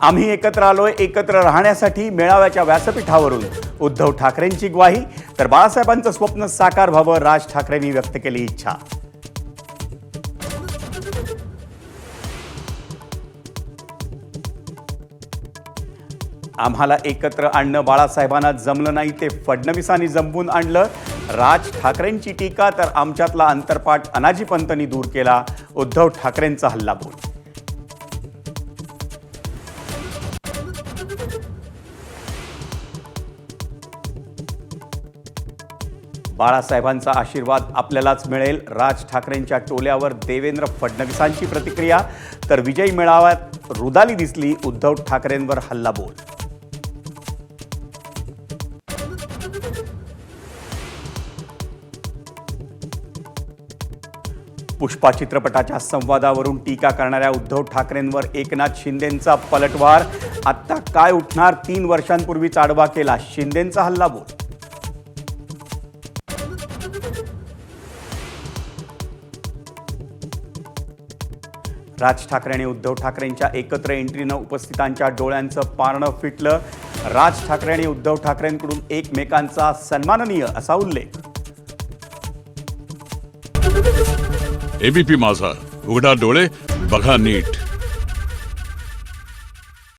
आम्ही एकत्र आलोय एकत्र राहण्यासाठी मेळाव्याच्या व्यासपीठावरून. उद्धव ठाकरेंची ग्वाही तर बाळासाहेबांचं स्वप्न साकार व्हावं राज ठाकरेंनी व्यक्त केली इच्छा. आम्हाला एकत्र आणणं बाळासाहेबांना जमलं नाही ते फडणवीसांनी जमवून आणलं. राज ठाकरेंची टीका तर आमच्यातला अंतरपाठ अनाजी पंतनी दूर केला. उद्धव ठाकरेंचा हल्लाबोल बाळासाहेबांचा आशीर्वाद आपल्यालाच मिळेल. राज ठाकरेंच्या टोल्यावर देवेंद्र फडणवीसांची प्रतिक्रिया. तर विजयी मेळाव्यात रुदाली दिसली उद्धव ठाकरेंवर हल्लाबोल पुष्पा चित्रपटाच्या संवादावरून टीका करणाऱ्या उद्धव ठाकरेंवर एकनाथ शिंदेंचा पलटवार. आत्ता काय उठणार? तीन वर्षांपूर्वीच आडवा केला. शिंदेंचा हल्लाबोल राज ठाकरे आणि उद्धव ठाकरेंच्या एकत्र एंट्रीनं उपस्थितांच्या डोळ्यांचं पारणं फिटलं. राज ठाकरे आणि उद्धव ठाकरेंकडून एकमेकांचा सन्माननीय असा उल्लेख. एबीपी माझा. उघडा डोळे बघा नीट.